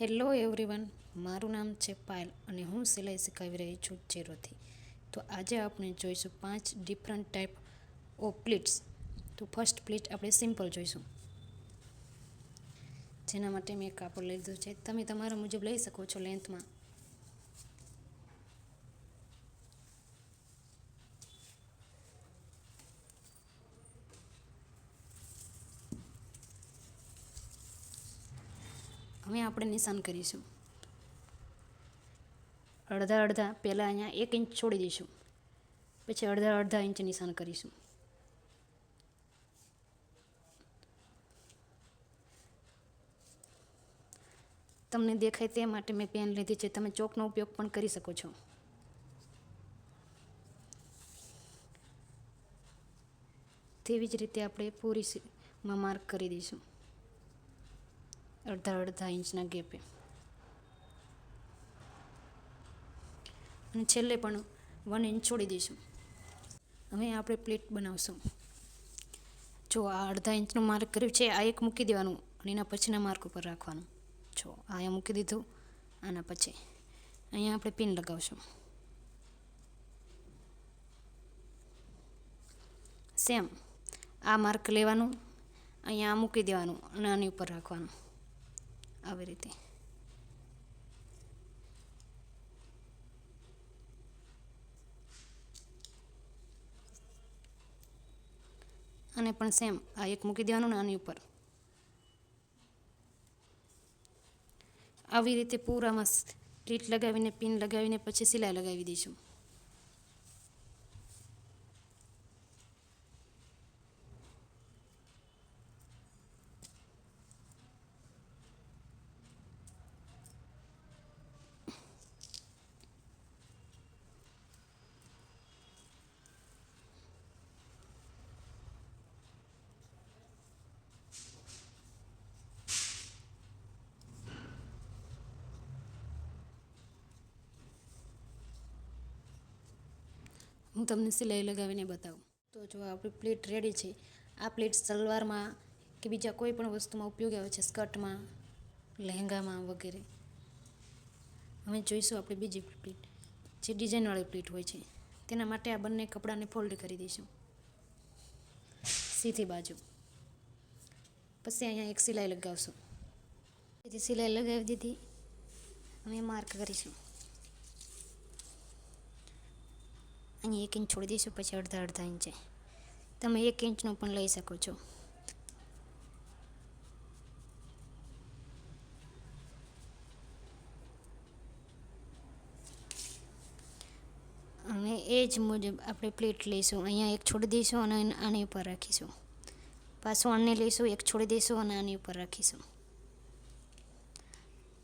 Hello everyone મારું નામ છે પાયલ અને હું સિલાઈ શીખવી રહી છું ચેરોથી તો આજે આપણે જોઈશું પાંચ ડિફરન્ટ ટાઈપ ઓફ પ્લીટ્સ તો ફર્સ્ટ પ્લીટ આપણે સિમ્પલ જોઈશું. જેના માટે મેં કાપડ લીધું છે. તમે તમારા મુજબ લઈ શકો છો લેન્થમાં હવે આપણે નિશાન કરીશું. અડધા અડધા પહેલાં અહીંયા એક ઇંચ છોડી દઈશું. પછી અડધા અડધા ઇંચ નિશાન કરીશું. તમને દેખાય તે માટે મેં પેન લીધી છે. તમે ચોકનો ઉપયોગ પણ કરી શકો છો. તેવી જ રીતે આપણે પૂરીમાં માર્ક કરી દઈશું. અડધા અડધા ઇંચના ગેપે. અને છેલ્લે પણ વન ઇંચ છોડી દઈશું. હવે આપણે પ્લેટ બનાવશું. જો આ અડધા ઇંચનું માર્ક કર્યું છે, આ એક મૂકી દેવાનું અને એના પછીના માર્ક ઉપર રાખવાનું. જો અહીંયા મૂકી દીધું, આના પછી. અહીંયા આપણે પિન લગાવશું. સેમ આ માર્ક લેવાનું, અહીંયા આ મૂકી દેવાનું અને આની ઉપર રાખવાનું. આવી રીતે. અને પણ સેમ આ એક મૂકી દેવાનું ને આની ઉપર. આવી રીતે પૂરામાં સ્ટ્રીટ લગાવીને, પિન લગાવીને પછી સિલાઈ લગાવી દઈશું. હું તમને સિલાઈ લગાવીને બતાવું. તો જો આપણી પ્લેટ રેડી છે. આ પ્લેટ સલવારમાં કે બીજા કોઈ પણ વસ્તુમાં ઉપયોગી આવે છે, સ્કર્ટમાં, લહેંગામાં વગેરે. હવે જોઈશું આપણે બીજી પ્લેટ. જે ડિઝાઇનવાળી પ્લેટ હોય છે. તેના માટે આ બંને કપડાને ફોલ્ડ કરી દઈશું. સીધી બાજુ. પછી અહીંયા એક સિલાઈ લગાવશું. પછી સિલાઈ લગાવી દીધી, અમે માર્ક કરીશું. અહીંયા એક ઇંચ છોડી દઈશું, પછી અડધા અડધા ઇંચે. તમે એક ઇંચનું પણ લઈ શકો છો. હવે એ જ મુજબ આપણે પ્લેટ લઈશું. અહીંયા એક છોડી દઈશું અને આની ઉપર રાખીશું. પાછું આને લઈશું, એક છોડી દઈશું અને આની ઉપર રાખીશું.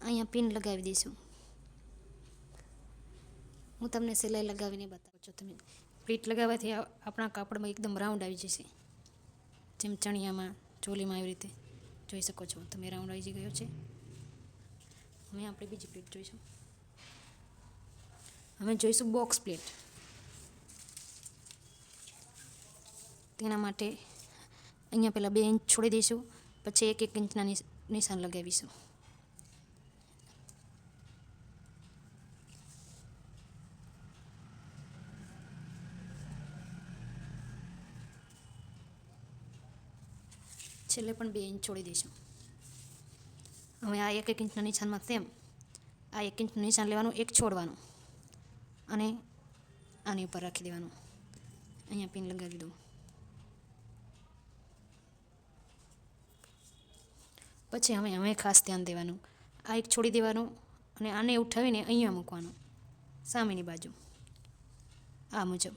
અહીંયા પિન લગાવી દઈશું. હું તમને સિલાઈ લગાવીને બતાવું છું તમે પ્લીટ લગાવવાથી આપણા કાપડમાં એકદમ રાઉન્ડ આવી જશે. જેમ ચણિયામાં, ચોલીમાં એવી રીતે જોઈ શકો છો. તમે રાઉન્ડ આવી ગયો છે. હવે આપણે બીજી પ્લેટ જોઈશું. હવે જોઈશું બોક્સ પ્લેટ તેના માટે અહીંયા પહેલાં બે ઇંચ છોડી દઈશું. પછી એક એક ઇંચના નિશાન લગાવીશું. છેલ્લે પણ બે ઇંચ છોડી દઈશું. હવે આ એક એક ઇંચના નિશાનમાં સેમ, આ એક ઇંચનું નિશાન લેવાનું, એક છોડવાનું અને આની ઉપર રાખી દેવાનું. અહીંયા પિન લગાવી દઉં. પછી હવે હવે ખાસ ધ્યાન દેવાનું. આ એક છોડી દેવાનું અને આને ઉઠાવીને અહીંયા મૂકવાનું, સામેની બાજુ. આ મુજબ.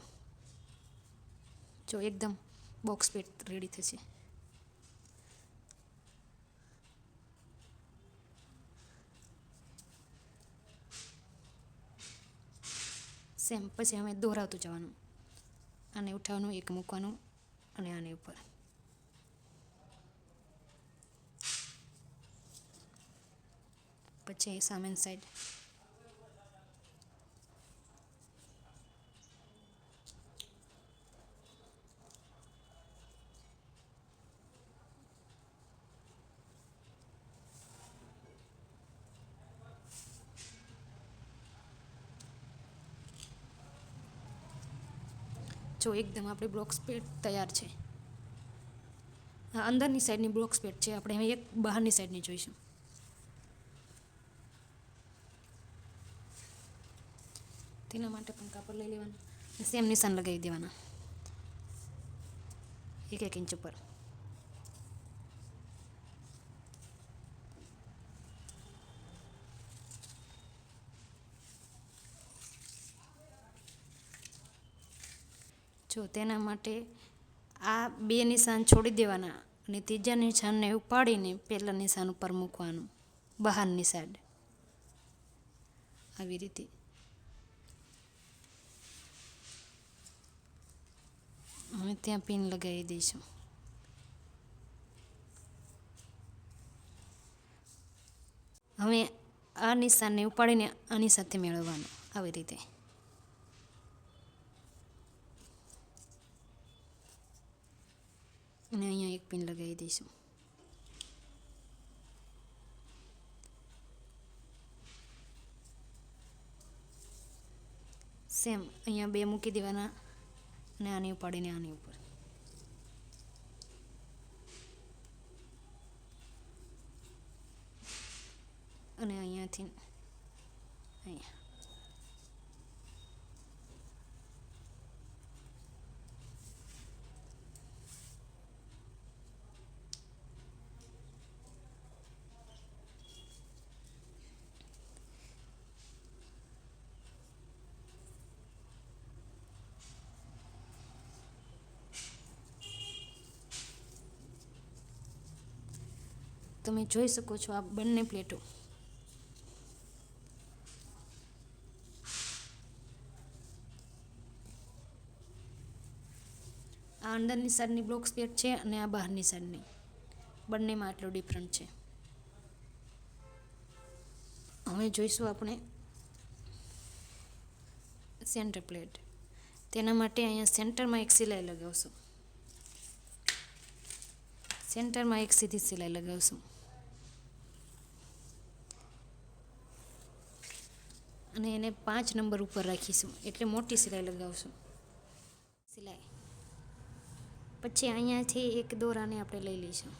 જો એકદમ બોક્સ પેટ રેડી થશે. સેમ, પછી અમે દોરાવતું જવાનું. આને ઉઠાવવાનું, એક મૂકવાનું અને આની ઉપર. પછી સામેની સાઈડ જો એકદમ આપણી બ્લોક્સ પેટ તૈયાર છે. હા, અંદરની સાઈડની બ્લોક્સ પેટ છે. આપણે હવે એક બહારની સાઈડની જોઈશું. તેના માટે પણ કાપડ લઈ લેવાનું. સેમ નિશાન લગાવી દેવાના. એક એક ઇંચ ઉપર. જો તેના માટે આ બે નિશાન છોડી દેવાના અને ત્રીજા નિશાનને ઉપાડીને પહેલાં નિશાન ઉપર મૂકવાનું, બહારની સાઈડ આવી રીતે. અમે ત્યાં પિન લગાવી દઈશું. હવે આ નિશાનને ઉપાડીને આની સાથે મેળવવાનું, આવી રીતે. અને અહીંયા એક પિન લગાવી દઈશું સેમ અહીંયા બે મૂકી દેવાના અને આની ઉપાડીને આની ઉપર અને અહીંયાથી અહીંયા તમે જોઈ શકો છો આ બંને પ્લેટો. આ અંદરની સાઈડની બ્લોક્સ પ્લેટ છે અને આ બહારની સાઈડની. બંનેમાં આટલો ડિફરન્ટ છે. હવે જોઈશું આપણે સેન્ટર પ્લેટ. તેના માટે અહીંયા સેન્ટરમાં એક સિલાઈ લગાવશું. સેન્ટરમાં એક સીધી સિલાઈ લગાવશું. અને એને પાંચ નંબર ઉપર રાખીશું. એટલે મોટી સિલાઈ લગાવશું. સિલાઈ. પછી અહીંયાથી એક દોરાને આપણે લઈ લઈશું.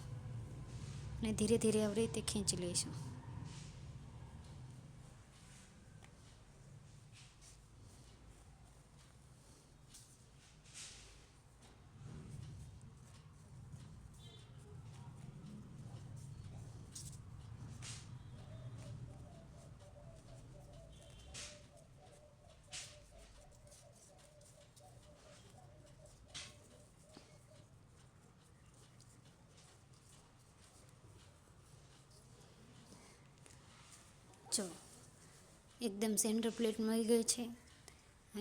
અને ધીરે ધીરે આવી રીતે ખેંચી લઈશું જો એકદમ સેન્ટર પ્લેટ મળી ગઈ છે.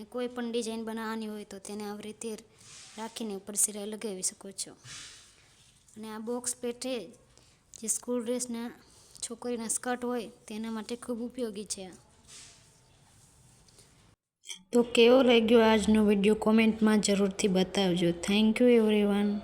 કોઈ પણ ડિઝાઇન બનાવવાની હોય તો તેને આવી રીતે રાખીને ઉપર સિલાઈ લગાવી શકો છો. અને આ બોક્સ પેટે જે સ્કૂલ ડ્રેસના છોકરીના સ્કર્ટ હોય તેના માટે ખૂબ ઉપયોગી છે. તો કેવો લાગ્યો આજનો વીડિયો કોમેન્ટમાં જરૂરથી બતાવજો. Thank you everyone